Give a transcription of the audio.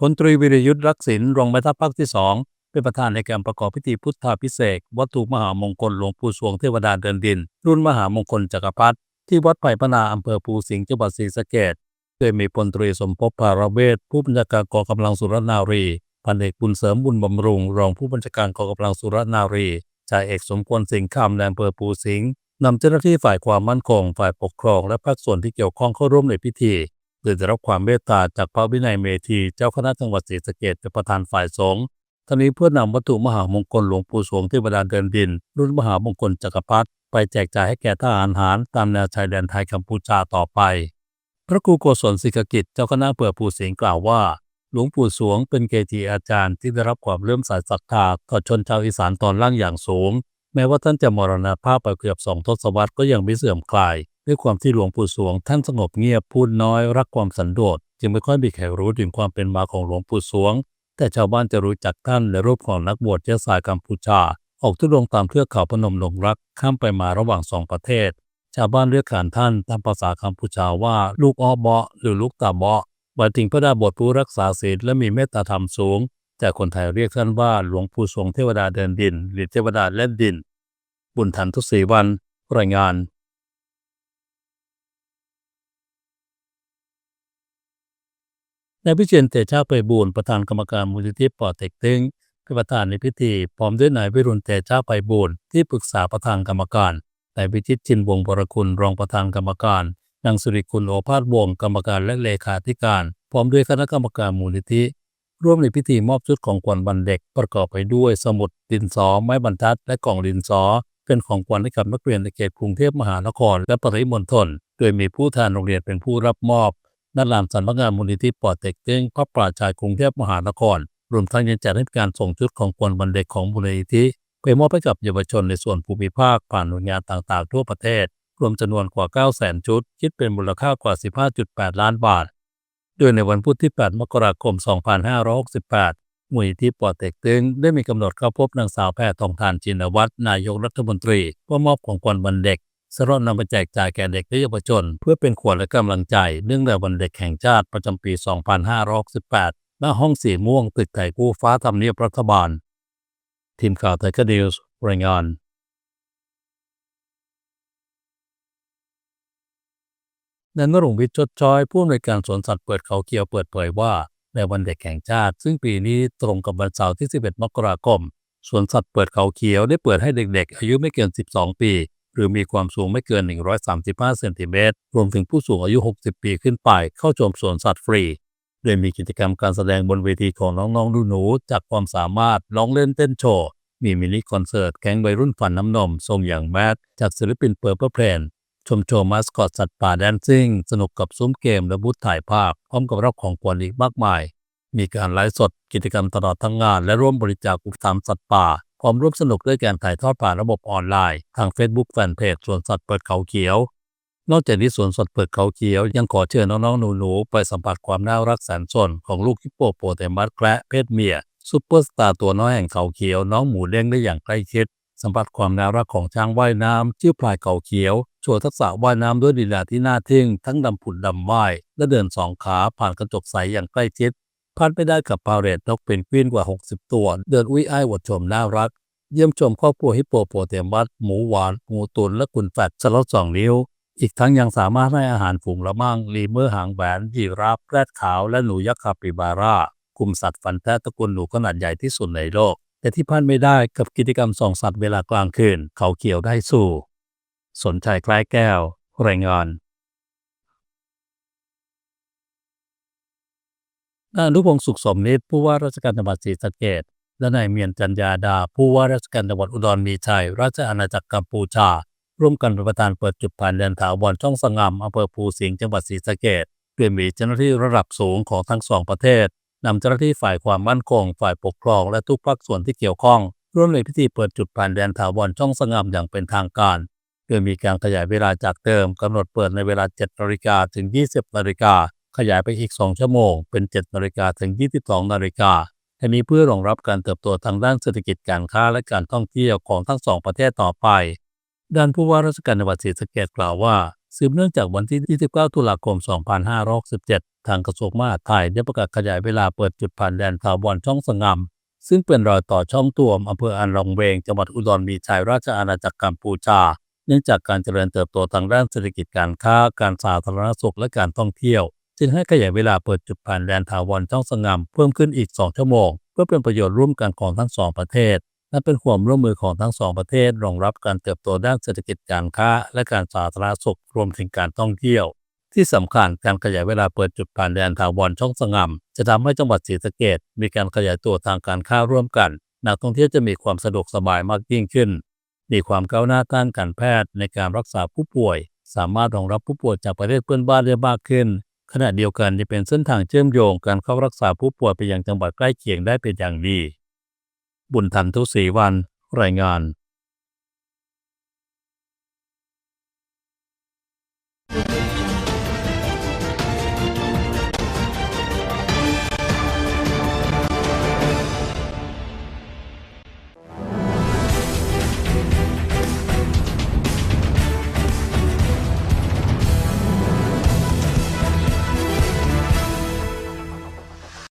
พลตรีวิรยุทธ์รักษินรองแม่ทัพภาคที่สองเป็นประธานในการประกอบพิธีพุทธาพิเศษวัตถุมหามงคลหลวงปู่สวงเทวดาเดินดิน รุ่นมหามงคลจักรพรรดิที่วัดไผ่พนาอำเภอภูสิงห์จังหวัดศรีสะเกษโดยมีพลตรีสมภพภารเวศผู้บัญชาการกองกำลังสุรนารีพันเอกบุญเสริมบุญบำรุง รองผู้บัญชาการกองกำลังสุรนารีจ่าเอกสมควรสิงห์คำในอำเภอภูสิงห์นำเจ้าหน้าที่ฝ่ายความมั่นคง ฝ่ายปกครองและภาคส่วนที่เกี่ยวข้องเข้าร่วมในพิธี โดยได้รับความเมตตาจากพระวินัยเมธีเจ้าคณะจังหวัดศรีสะเกษเป็นประธานฝ่ายสงฆ์ทั้งนี้เพื่อนำวัตถุมหามงคลหลวงปู่สวงที่เทวดาเดินดิน รุ่นมหามงคลจักรพรรดิไปแจกจ่ายให้แก่ทหารหารตามแนวชายแดนไทยกัมพูชาต่อไป พระครูโกศลศิกกิจเจ้าคณะอำเภอภูสิงห์กล่าวว่า หลวงปู่สวงเป็นเกจิอาจารย์ที่ได้รับความเลื่อมใสศรัทธาต่อชนชาวอีสานตอนล่างอย่างสูง แม้ว่าท่านจะมรณภาพไปเกือบสองทศวรรษก็ยังไม่เสื่อมคลาย ด้วยความที่หลวงปู่สวง ท่านสงบเงียบพูดน้อยรักความสันโดษจึงไม่ค่อยมีใครรู้ถึงความเป็นมาของหลวงปู่สวง แต่ชาวบ้านจะรู้จักท่านในรูปของนักบวชเชื้อสายกัมพูชา ออกทุดงตามเทือกเขาพนมดงรักข้ามไปมาระหว่างสองประเทศ ชาวบ้านเรียกขานท่านตามภาษากัมพูชาว่าลูกอ้อเบาะหรือลูกตาเบาะหมายถึงพระดาบทผู้รักษาศีลและมีเมตตาธรรมสูง แต่คนไทยเรียกท่านว่าหลวงปู่สวงเทวดาเดินดิน หรือเทวดาเล่นดิน บุญทันทุศรีวัน รายงาน นายพิเชียนเตชะเปบูรณ์ประธานกรรมการมูลนิธิปอเต็กตึงเป็นประธานในพิธี พร้อมด้วยนายวิรุณเตชะไปบูรณ์ที่ปรึกษาประธานกรรมการนายวิจิตชินวงบรคุณรองประธานกรรมการนางสุริคุณโอภาสวงกรรมการและเลขาธิการ พร้อมด้วยคณะกรรมการมูลนิธิ ร่วมในพิธีมอบชุดของขวัญวันเด็ก ประกอบไปด้วยสมุดดินสอไม้บรรทัด และกล่องดินสอเป็นของขวัญให้กับนักเรียนในเขตกรุงเทพมหานครและปริมณฑลโดยมีผู้แทนโรงเรียนเป็นผู้รับมอบ ณลานสำนักงานมูลนิธิปอเต็กตึงพระปราชากรุงเทพมหานคร รวมทั้งยังจัดให้การส่งชุดของขวัญวันเด็กของมูลนิธิไปมอบให้กับเยาวชนในส่วนภูมิภาคผ่านหน่วยงานต่างๆ ทั่วประเทศ รวมจำนวนกว่า 9 0 0 0 0ชุด คิดเป็นมูลค่ากว่า 15.8 ล้านบาท โดยในวันพุธที่ 8 มกราคม 2568 มูลนิธิปอเต็กตึงได้มีกำหนดเข้าพบนางสาวแพทย์ทองทานจินวัฒน์นายกรัฐมนตรีเพื่อมอบของขวัญวันเด็ก สรอนำไปแจกจ่ายแก่เด็กและเยาวชน เพื่อเป็นขวัญและกำลังใจ เนื่องในวันเด็กแห่งชาติประจำปี 2568 ณ ห้องสีม่วงตึกไก่กู้ฟ้าทำเนียบรัฐบาล ทีมข่าวไทยคดีส์รายงานนายนรงวิทย์ชดช้อยผู้อำนวยการสวนสัตว์เปิดเขาเขียวเปิดเผยว่า ในวันเด็กแห่งชาติ ซึ่งปีนี้ตรงกับวันเสาร์ที่ 11 มกราคมสวนสัตว์เปิดเขาเขียวได้เปิดให้เด็กๆ อายุไม่เกิน 12 ปี หรือมีความสูงไม่เกิน 135 เซนติเมตร รวมถึงผู้สูงอายุ 60 ปีขึ้นไป เข้าชมสวนสัตว์ฟรี โดยมีกิจกรรมการแสดงบนเวทีของน้องๆหนูๆจากความสามารถร้องเล่นเต้นโชว์ มีมินิคอนเสิร์ตแข่งวัยรุ่นฝันน้ำนม ทรงอย่างแมทจากศิลปินเปิร์เปอร์เพลนชมโชว์มาสคอตสัตว์ป่าแดนซิ่ง สนุกกับซุ้มเกมและบูธถ่ายภาพ พร้อมกับรับของขวัญอีกมากมาย มีการไลฟ์สดกิจกรรมตลอดทั้งงาน และร่วมบริจาคอุปถัมภ์สัตว์ป่า พร้อมร่วมสนุกด้วยการถ่ายทอดผ่านระบบออนไลน์ ทาง Facebook แฟนเพจสวนสัตว์เปิดเขาเขียว นอกจากนี้สวนสัตว์เปิดเขาเขียว ยังขอเชิญน้องๆหนูๆไปสัมผัสความน่ารักแสนสนของลูกฮิปโปโปเตมัสแคระเพศเมียซูเปอร์สตาร์ตัวน้อยแห่งเขาเขียว น้องหมูเด้งได้อย่างใกล้ชิดสัมผัสความน่ารักของช้างว่ายน้ำชื่อพลายเขาเขียว โชว์ทักษะว่ายน้ำด้วยดีลาที่น่าทึ่ง ทั้งดำผุดดำว่าย และเดินสองขาผ่านกระจกใสอย่างใกล้ชิด พลาดไม่ได้กับพาเรตนกเป็นกวินกว่า 60 ตัว เดินอุ้ยอ้ายวดชมน่ารัก เยี่ยมชมครอบครัวฮิปโปโปเตมัสหมูหวานหมูตุนและกุนแฟตสล็อตสองนิ้ว อีกทั้งยังสามารถให้อาหารฝูงละมั่งลีเมอร์หางแหวนยีราฟแรดขาวและหนูยักษ์คาปิบาร่ากลุ่มสัตว์ฟันแท้ตระกูลหนูขนาดใหญ่ที่สุดในโลก แต่ที่พลาดไม่ได้กับกิจกรรมส่องสัตว์เวลากลางคืน เขาเขียวได้สู่ สนใจคล้ายแก้วรายงาน นายอนุพงศ์สุขสมนิตผู้ว่าราชการจังหวัดศรีสะเกษและนายเมียนจันยาดา ผู้ว่าราชการจังหวัดอุดรมีชัย ราชอาณาจักรกัมพูชา ร่วมกันเป็นประธานเปิดจุดผ่านแดนถาวรช่องสงามอำเภอภูสิงห์จังหวัดศรีสะเกษโดยมีเจ้าหน้าที่ระดับสูงของทั้งสองประเทศนำเจ้าหน้าที่ฝ่ายความมั่นคง ฝ่ายปกครอง และทุกภาคส่วนที่เกี่ยวข้อง ร่วมในพิธีเปิดจุดผ่านแดนถาวรช่องสงามอย่างเป็นทางการโดยมีการขยายเวลาจากเดิมกำหนดเปิดในเวลา 7นาฬิกาถึง 20นาฬิกา ขยายไปอีก 2 ชั่วโมง เป็น 7 นาฬิกาถึง 22 นาฬิกาทั้งนี้เพื่อรองรับการเติบโตทางด้านเศรษฐกิจการค้าและการท่องเที่ยวของทั้งสองประเทศต่อไป ด้านผู้ว่าราชการจังหวัดศรีสะเกษกล่าวว่า สืบเนื่องจากวันที่ 29 ตุลาคม 2567 ทางกระทรวงมหาดไทยได้ประกาศขยายเวลาเปิดจุดผ่านแดนถาวรช่องสงามซึ่งเป็นรอยต่อช่องตัวมอำเภออันรองเวง จังหวัดอุดรมีชัยราชอาณาจักรกัมพูชา เนื่องจากการเจริญเติบโตทางด้านเศรษฐกิจการค้า การสาธารณสุขและการท่องเที่ยว จึงให้ขยายเวลาเปิดจุดผ่านแดนถาวรช่องสงามเพิ่มขึ้นอีก 2 ชั่วโมง เพื่อเป็นประโยชน์ร่วมกันของทั้งสองประเทศและเป็นความร่วมมือของทั้งสองประเทศ รองรับการเติบโตด้านเศรษฐกิจการค้า และการสาธารณสุขรวมถึงการท่องเที่ยว ที่สำคัญการขยายเวลาเปิดจุดผ่านแดนถาวรช่องสงามจะทำให้จังหวัดศรีสะเกษมีการขยายตัวทางการค้าร่วมกันนักท่องเที่ยวจะมีความสะดวกสบายมากยิ่งขึ้น มีความก้าวหน้าด้านการแพทย์ในการรักษาผู้ป่วย สามารถรองรับผู้ป่วยจากประเทศเพื่อนบ้านได้มากขึ้น ขณะเดียวกันจะเป็นเส้นทางเชื่อมโยงการเข้ารักษาผู้ป่วยไปยังจังหวัดใกล้เคียงได้เป็นอย่างดี บุญทันทุศรีวัน รายงาน